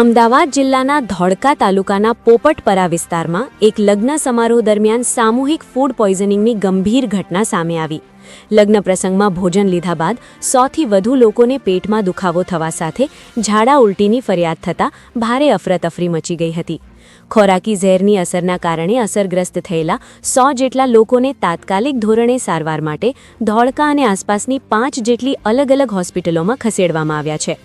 અમદાવાદ જિલ્લાના ધોળકા તાલુકાના પોપટપરા વિસ્તારમાં એક લગ્ન સમારોહ દરમિયાન સામૂહિક ફૂડ પોઈઝનિંગની ગંભીર ઘટના સામે આવી. લગ્ન પ્રસંગમાં ભોજન લીધા બાદ સોથી વધુ લોકોને પેટમાં દુખાવો થવા સાથે ઝાડા ઉલટીની ફરિયાદ થતાં ભારે અફરાતફરી મચી ગઈ હતી. ખોરાકી ઝેરની અસરના કારણે અસરગ્રસ્ત થયેલા સો જેટલા લોકોને તાત્કાલિક ધોરણે સારવાર માટે ધોળકા અને આસપાસની પાંચ જેટલી અલગ અલગ હોસ્પિટલોમાં ખસેડવામાં આવ્યા છે.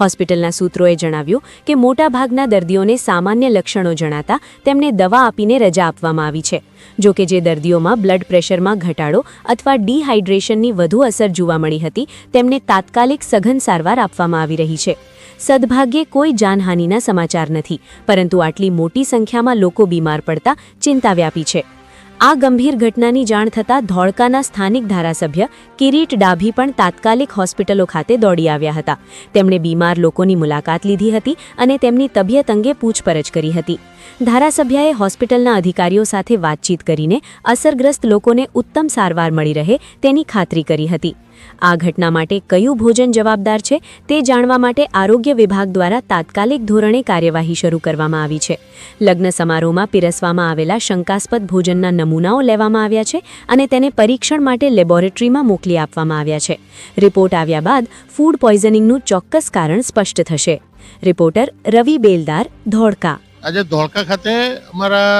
હોસ્પિટલના સૂત્રોએ જણાવ્યું કે મોટાભાગના દર્દીઓને સામાન્ય લક્ષણો જણાતા તેમને દવા આપીને રજા આપવામાં આવી છે. જો કે જે દર્દીઓમાં બ્લડ પ્રેશરમાં ઘટાડો અથવા ડિહાઇડ્રેશનની વધુ અસર જોવા મળી હતી, તેમને તાત્કાલિક સઘન સારવાર આપવામાં આવી રહી છે. સદભાગ્યે કોઈ જાનહાનિના સમાચાર નથી, પરંતુ આટલી મોટી સંખ્યામાં લોકો બીમાર પડતા ચિંતા વ્યાપી છે. આ ગંભીર ઘટનાની જાણ થતાં ધોળકાના સ્થાનિક ધારાસભ્ય કિરીટ ડાભી પણ તાત્કાલિક હોસ્પિટલો ખાતે દોડી આવ્યા હતા. તેમણે બીમાર લોકોની મુલાકાત લીધી હતી અને તેમની તબિયત અંગે પૂછપરછ કરી હતી. ધારાસભ્યએ હોસ્પિટલના અધિકારીઓ સાથે વાતચીત કરીને અસરગ્રસ્ત લોકોને ઉત્તમ સારવાર મળી રહે તેની ખાતરી કરી હતી. આ ઘટના માટે કયું ભોજન જવાબદાર છે તે જાણવા માટે આરોગ્ય વિભાગ દ્વારા તાત્કાલિક ધોરણે કાર્યવાહી શરૂ કરવામાં આવી છે. લગ્ન સમારોહમાં પીરસવામાં આવેલા શંકાસ્પદ ભોજનના નમૂનાઓ લેવામાં આવ્યા છે અને તેને પરીક્ષણ માટે લેબોરેટરીમાં મોકલી આપવામાં આવ્યા છે. રિપોર્ટ આવ્યા બાદ ફૂડ પોઈઝનિંગનું ચોક્કસ કારણ સ્પષ્ટ થશે. રિપોર્ટર રવિ બેલદાર, ધોળકા. આજે ધોળકા ખાતે અમારા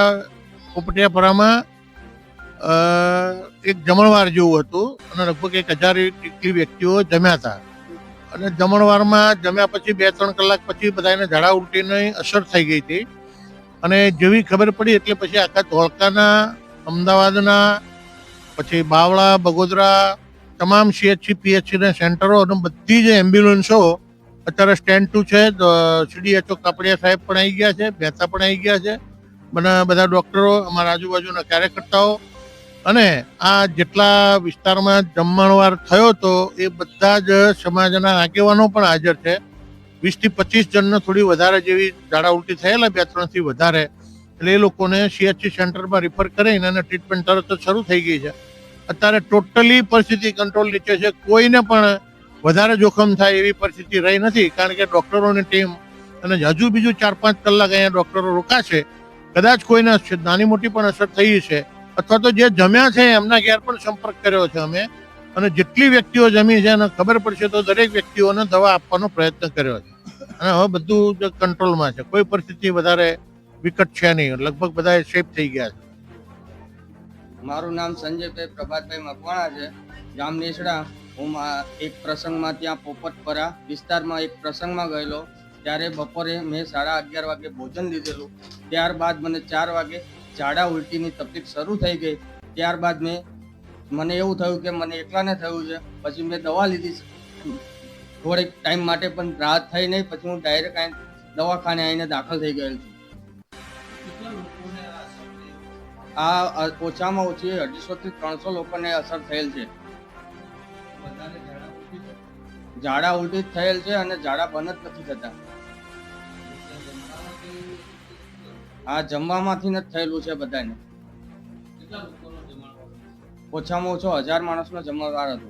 પોપટિયાપરામાં એક જમણવાર જેવું હતું અને લગભગ એક હજાર જેટલી વ્યક્તિઓ જમ્યા હતા. અને જમણવારમાં જમ્યા પછી બે ત્રણ કલાક પછી બધાને ઝાડા ઉલટીની અસર થઈ ગઈ હતી. અને જેવી ખબર પડી એટલે પછી આખા ધોળકાના અમદાવાદના, પછી બાવળા, બગોદરા, તમામ સીએચસી પીએચસીના સેન્ટરો અને બધી જ એમ્બ્યુલન્સો અત્યારે સ્ટેન્ડ ટુ છે. સીડીએચઓ કાપડિયા સાહેબ પણ આવી ગયા છે, મહેતા પણ આવી ગયા છે. મને બધા ડૉક્ટરો, અમારા આજુબાજુના કાર્યકર્તાઓ અને આ જેટલા વિસ્તારમાં જમણવાર થયો તો એ બધા જ સમાજના આગેવાનો પણ હાજર છે. વીસથી પચીસ જણને થોડી વધારે જેવી ઝાડા ઉલટી થયેલા, બે ત્રણથી વધારે. એટલે એ લોકોને સીએચસી સેન્ટરમાં રિફર કરીને અને ટ્રીટમેન્ટ તરત શરૂ થઈ ગઈ છે. અત્યારે ટોટલી પરિસ્થિતિ કંટ્રોલ નીચે છે. કોઈને પણ વધારે જોખમ થાય એવી પરિસ્થિતિ રહી નથી, કારણ કે ડૉક્ટરોની ટીમ અને હજુ બીજું ચાર પાંચ કલાક અહીંયા ડૉક્ટરો રોકાશે. કદાચ કોઈને નાની મોટી પણ અસર થઈ છે. અથવા તો જે જમ્યા છે એમના ઘેર પણ સંપર્ક કર્યો છે અમે. અને જેટલી વ્યક્તિઓ જમી છે અને ખબર પડશે તો દરેક વ્યક્તિઓને દવા આપવાનો પ્રયત્ન કર્યો છે. અને હવે બધું કંટ્રોલમાં છે. કોઈ પરિસ્થિતિ વધારે વિકટ છે નહીં. લગભગ બધા સેફ થઈ ગયા છે. મારું નામ સંજયભાઈ પ્રભાતભાઈ મકવાણા છે. ગામ નેસડા. હું એક પ્રસંગમાં ત્યાં પોપટપરા વિસ્તારમાં એક પ્રસંગમાં ગયેલો. ત્યારે બપોરે મેં સાડા અગિયાર વાગે ભોજન લીધેલું. ત્યારબાદ મને ચાર વાગે ઝાડા ઉલટીની તકલીફ શરૂ થઈ ગઈ. ત્યારબાદ મેં, મને એવું થયું કે મને એકલાને થયું છે. પછી મેં દવા લીધી થોડીક ટાઈમ માટે પણ રાહત થઈ નહીં. પછી હું ડાયરેક્ટ દવાખાને આવીને દાખલ થઈ ગયેલ છું. આ ઓછામાં ઓછી અઢીસો થી ત્રણસો લોકોને અસર થયેલ છે. ઝાડા ઉલટી જ થયેલ છે અને ઝાડા બંધ જ નથી થતા. આ જમવામાંથી જ થયેલું છે બધાને. ઓછામાં ઓછો હજાર માણસનો જમણવાર હતો.